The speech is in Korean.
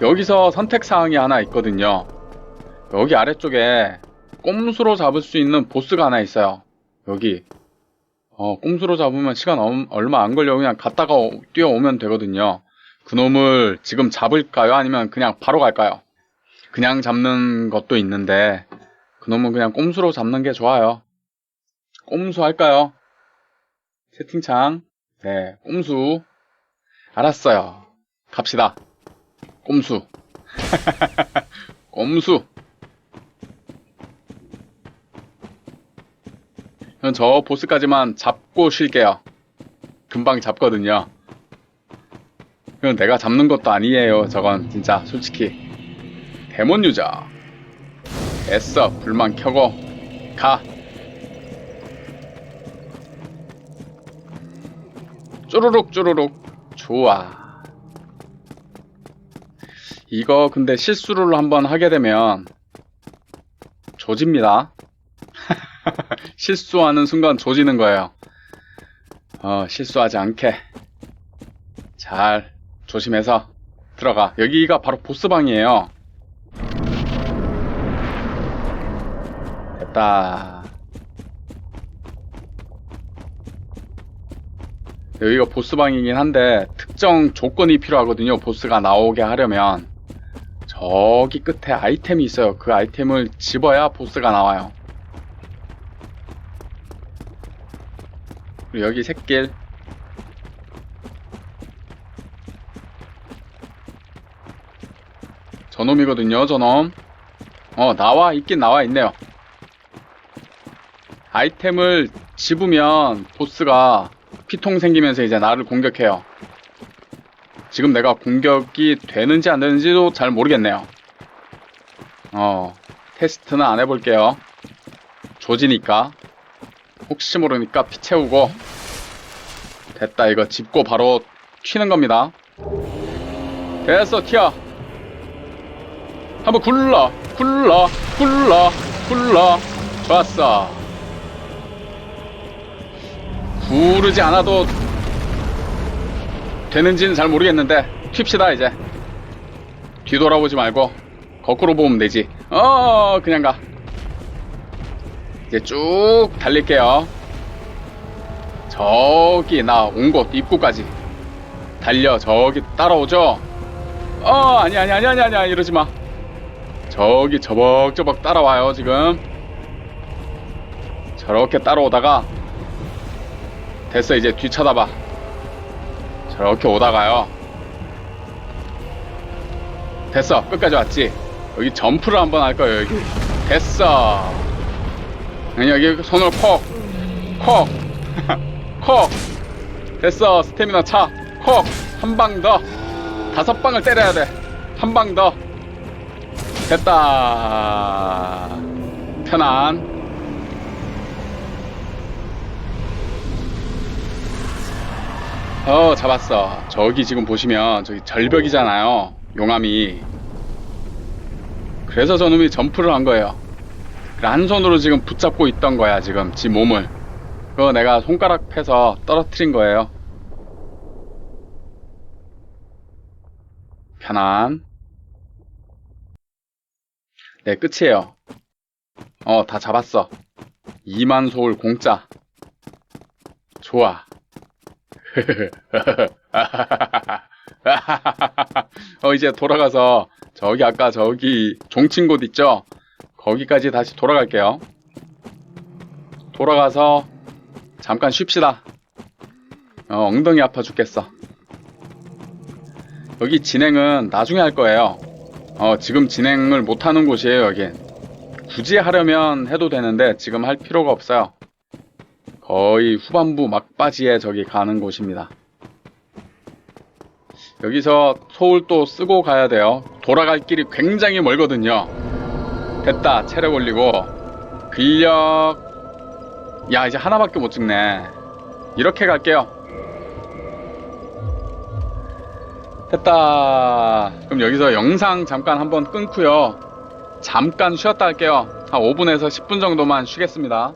여기서 선택사항이 하나 있거든요. 여기 아래쪽에 꼼수로 잡을 수 있는 보스가 하나 있어요. 여기. 어, 꼼수로 잡으면 시간 엄- 얼마 안 걸려. 그냥 갔다가 오- 뛰어오면 되거든요. 그놈을 지금 잡을까요? 아니면 그냥 바로 갈까요? 그냥 잡는 것도 있는데, 그놈은 그냥 꼼수로 잡는 게 좋아요. 꼼수 할까요? 채팅창. 네, 꼼수. 알았어요. 갑시다. 꼼수. 꼼수. 저 보스까지만 잡고 쉴게요. 금방 잡거든요. 그럼 내가 잡는 것도 아니에요. 저건 진짜 솔직히. 데몬 유저. 애써 불만 켜고 가. 쪼르륵 쪼르륵. 좋아. 이거 근데 실수를 한번 하게 되면 조집니다. 실수하는 순간 조지는 거예요. 어, 실수하지 않게 잘 조심해서 들어가. 여기가 바로 보스방이에요. 됐다. 여기가 보스방이긴 한데 특정 조건이 필요하거든요. 보스가 나오게 하려면 저기 끝에 아이템이 있어요. 그 아이템을 집어야 보스가 나와요. 그리고 여기 샛길 저놈이거든요. 저놈. 어 나와 있긴 나와 있네요. 아이템을 집으면 보스가 피통 생기면서 이제 나를 공격해요. 지금 내가 공격이 되는지 안 되는지도 잘 모르겠네요. 어, 테스트는 안 해볼게요. 조지니까. 혹시 모르니까 피 채우고. 됐다, 이거 짚고 바로 튀는 겁니다. 됐어, 튀어. 한번 굴러, 굴러, 굴러, 굴러. 좋았어. 구르지 않아도 되는지는 잘 모르겠는데 튑시다 이제. 뒤돌아보지 말고 거꾸로 보면 되지. 어 그냥 가. 이제 쭉 달릴게요. 저기 나 온 곳 입구까지. 달려 저기 따라오죠? 어 아니 아니 아니 아니 아니 이러지 마. 저기 저벅저벅 따라와요 지금. 저렇게 따라오다가 됐어 이제 뒤 쳐다봐 저렇게 오다가요. 됐어. 끝까지 왔지? 여기 점프를 한번 할 거예요 여기. 됐어. 아니, 여기 손을 콕 콕 콕. 됐어. 스태미나 차 콕 한 방 더. 다섯 방을 때려야 돼 한 방 더. 됐다. 편안 어 잡았어. 저기 지금 보시면 저기 절벽이잖아요. 용암이. 그래서 저놈이 점프를 한 거예요. 한 손으로 지금 붙잡고 있던 거야 지금 지 몸을. 그거 내가 손가락 패서 떨어뜨린 거예요. 편안. 네 끝이에요. 어 다 잡았어. 2만 소울 공짜. 좋아 어 이제 돌아가서 저기 아까 저기 종친 곳 있죠? 거기까지 다시 돌아갈게요. 돌아가서 잠깐 쉽시다. 어, 엉덩이 아파 죽겠어. 여기 진행은 나중에 할 거예요. 어, 지금 진행을 못하는 곳이에요, 여긴. 굳이 하려면 해도 되는데 지금 할 필요가 없어요. 거의 후반부 막바지에 저기 가는 곳입니다. 여기서 소울 또 쓰고 가야 돼요. 돌아갈 길이 굉장히 멀거든요. 됐다. 체력 올리고. 근력. 야, 이제 하나밖에 못 찍네. 이렇게 갈게요. 됐다. 그럼 여기서 영상 잠깐 한번 끊고요. 잠깐 쉬었다 할게요. 한 5분에서 10분 정도만 쉬겠습니다.